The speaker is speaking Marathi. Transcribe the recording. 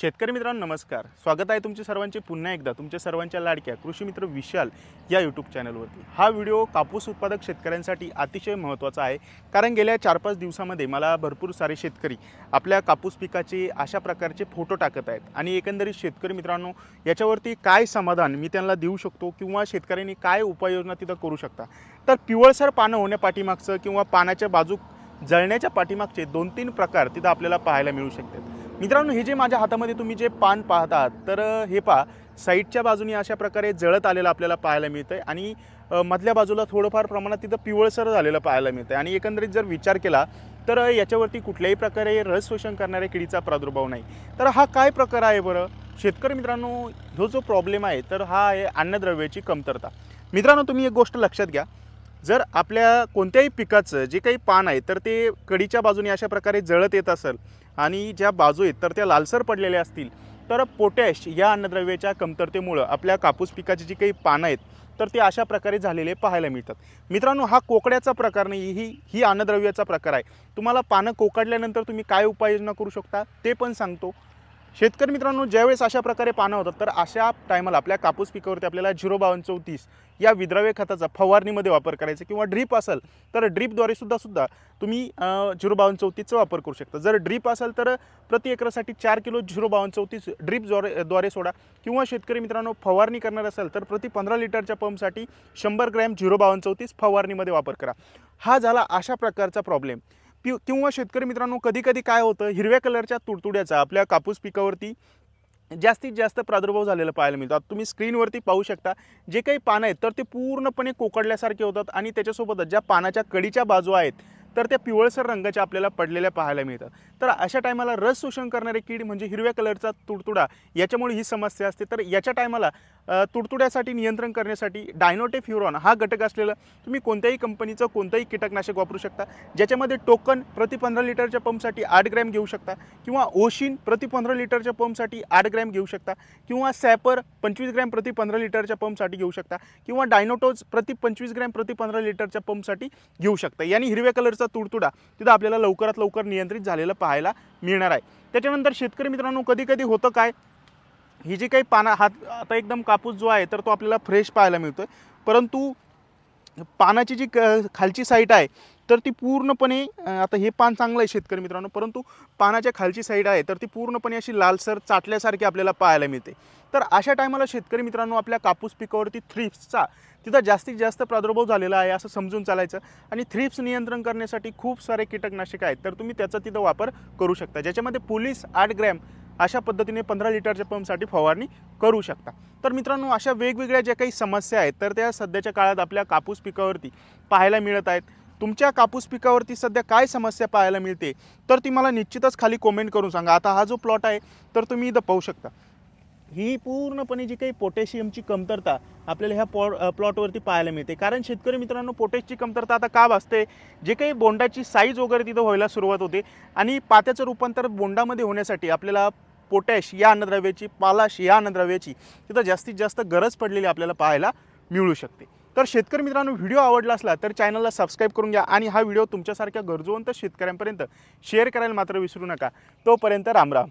शेतकरी मित्रांनो नमस्कार. स्वागत आहे तुमचे सर्वांचे पुन्हा एकदा तुमच्या सर्वांच्या लाडक्या कृषी मित्र विशाल या यूट्यूब चॅनलवरती हा व्हिडिओ कापूस उत्पादक शेतकऱ्यांसाठी अतिशय महत्त्वाचा आहे. कारण गेल्या चार पाच दिवसामध्ये मला भरपूर सारे शेतकरी आपल्या कापूस पिकाचे अशा प्रकारचे फोटो टाकत आहेत. आणि एकंदरीत शेतकरी मित्रांनो याच्यावरती काय समाधान मी त्यांना देऊ शकतो किंवा शेतकऱ्यांनी काय उपाययोजना तिथं करू शकता? तर पिवळसर पानं होण्या पाठीमागचं किंवा पानाच्या बाजू जळण्याच्या पाठीमागचे दोन तीन प्रकार तिथं आपल्याला पाहायला मिळू शकतात. मित्रांनो हे जे माझ्या हातामध्ये तुम्ही जे पान पाहतात तर हे पहा साईडच्या बाजूने अशा प्रकारे जळत आलेलं आपल्याला पाहायला मिळतं आहे आणि मधल्या बाजूला थोडंफार प्रमाणात तिथं पिवळसर झालेलं पाहायला मिळतं आहे आणि एकंदरीत जर विचार केला तर याच्यावरती कुठल्याही प्रकारे रस शोषण करणाऱ्या किडीचा प्रादुर्भाव नाही. तर हा काय प्रकार आहे बरं? शेतकरी मित्रांनो ह्यो जो प्रॉब्लेम आहे तर हा आहे अन्नद्रव्याची कमतरता. मित्रांनो तुम्ही एक गोष्ट लक्षात घ्या. जर आपल्या कोणत्याही पिकाचं जे काही पान आहे तर ते कडीच्या बाजूने अशा प्रकारे जळत येत असेल आणि ज्या बाजू आहेत तर त्या लालसर पडलेल्या असतील तर पोटॅश या अन्नद्रव्याच्या कमतरतेमुळं आपल्या कापूस पिकाची जी काही पानं आहेत तर ते अशा प्रकारे झालेले पाहायला मिळतात. मित्रांनो हा कोकड्याचा प्रकार नाही ही ही अन्नद्रव्याचा प्रकार आहे. तुम्हाला पानं कोकडल्यानंतर तुम्ही काय उपाययोजना करू शकता ते पण सांगतो. शेतकरी मित्रांनो ज्यावेळेस अशा प्रकारे पानं होतात तर अशा टायमाला आपल्या कापूस पिकावरती आपल्याला झिरो बावन्न चौतीस या विद्राव्य खताचा फवारणीमध्ये वापर करायचा किंवा ड्रीप असेल तर ड्रीपद्वारे सुद्धा सुद्धा तुम्ही झिरो बावन्न चौतीसचा वापर करू शकता. जर ड्रीप असेल तर प्रति एकरासाठी चार किलो झिरो बावन्न चौतीस ड्रीपद्वारे द्वारे सोडा. किंवा शेतकरी मित्रांनो फवारणी करणार असाल तर प्रति पंधरा लिटरच्या पंपसाठी शंभर ग्रॅम झिरो बावन्न चौतीस फवारणीमध्ये वापर करा. हा झाला अशा प्रकारचा प्रॉब्लेम पि किंवा शेतकरी मित्रांनो कधी कधी काय होतं हिरव्या कलरच्या तुडतुड्याचा आपल्या कापूस पिकावरती जास्तीत जास्त प्रादुर्भाव झालेला पाहायला मिळतो. आता तुम्ही स्क्रीनवरती पाहू शकता जे काही पानं आहेत तर ते पूर्णपणे कोकडल्यासारखे होतात आणि त्याच्यासोबतच ज्या पानाच्या कडीच्या बाजू आहेत तर त्या पिवळसर रंगाच्या आपल्याला पडलेल्या पाहायला मिळतात. तर अशा टायमाला रस शोषण करणारे कीड म्हणजे हिरव्या कलरचा तुडतुडा याच्यामुळे ही समस्या असते. तर याच्या टायमाला तुडतुड्यासाठी नियंत्रण करण्यासाठी डायनोटेफ्युरॉन हा घटक असलेलं तुम्ही कोणत्याही कंपनीचं कोणतंही कीटकनाशक वापरू शकता. ज्याच्यामध्ये टोकन प्रति पंधरा लिटरच्या पंपसाठी आठ ग्रॅम घेऊ शकता किंवा ओशिन प्रति पंधरा लिटरच्या पंपसाठी आठ ग्रॅम घेऊ शकता किंवा सॅपर पंचवीस ग्रॅम प्रति पंधरा लिटरच्या पंपसाठी घेऊ शकता किंवा डायनोटोज प्रति पंचवीस ग्रॅम प्रति पंधरा लिटरच्या पंपसाठी घेऊ शकता. याने हिरव्या कलर कलरचा तुडतुडा तिथं आपल्याला लवकरात लवकर नियंत्रित झालेला पाहायला मिळणार आहे. त्याच्यानंतर शेतकरी मित्रांनो कधी कधी होतं काय ही जी काही पानं हात आता एकदम कापूस जो आहे तर तो आपल्याला फ्रेश पाहायला मिळतो आहे परंतु पानाची जी क खालची साईट आहे तर ती पूर्णपणे आता हे पान चांगलं आहे शेतकरी मित्रांनो परंतु पानाच्या खालची साईड आहे तर ती पूर्णपणे अशी लालसर चाटल्यासारखी आपल्याला पाहायला मिळते. तर अशा टायमाला शेतकरी मित्रांनो आपल्या कापूस पिकावरती थ्रिप्सचा तिथं जास्तीत जास्त प्रादुर्भाव झालेला आहे असं समजून चालायचं. आणि थ्रिप्स नियंत्रण करण्यासाठी खूप सारे कीटकनाशक आहेत तर तुम्ही त्याचा तिथं वापर करू शकता. ज्याच्यामध्ये पोलीस आठ ग्रॅम अशा पद्धतीने पंधरा लिटरच्या पंपसाठी फवारणी करू शकता. तर मित्रांनो अशा वेगवेगळ्या ज्या काही समस्या आहेत तर त्या सध्याच्या काळात आपल्या कापूस पिकावरती पाहायला मिळत आहेत. तुमच्या कापूस पिकावरती सध्या काय समस्या पाहायला मिळते? तर ती मला निश्चितच खाली कॉमेंट करून सांगा. आता हा जो प्लॉट आहे तर तुम्ही इथं पाहू शकता. ही पूर्णपणे जी काही पोटॅशियमची कमतरता आपल्याला ह्या पॉ प्लॉटवरती पाहायला मिळते. कारण शेतकरी मित्रांनो पोटॅशची कमतरता आता का भासते? जे काही बोंडाची साईज वगैरे तिथं व्हायला सुरुवात होते. आणि पात्याचं रूपांतर बोंडामध्ये होण्यासाठी आपल्याला पोटॅश या अन्नद्रव्याची पालाश या अन्नद्रव्याची तिथं जास्तीत जास्त गरज पडलेली आपल्याला पाहायला मिळू शकते. तर शेतकरी मित्रांनो व्हिडिओ आवडला असला तर चॅनलला सबस्क्राईब करून घ्या आणि हा व्हिडिओ तुमच्यासारख्या गरजवंत शेतकऱ्यांपर्यंत शेअर करायला मात्र विसरू नका. तोपर्यंत रामराम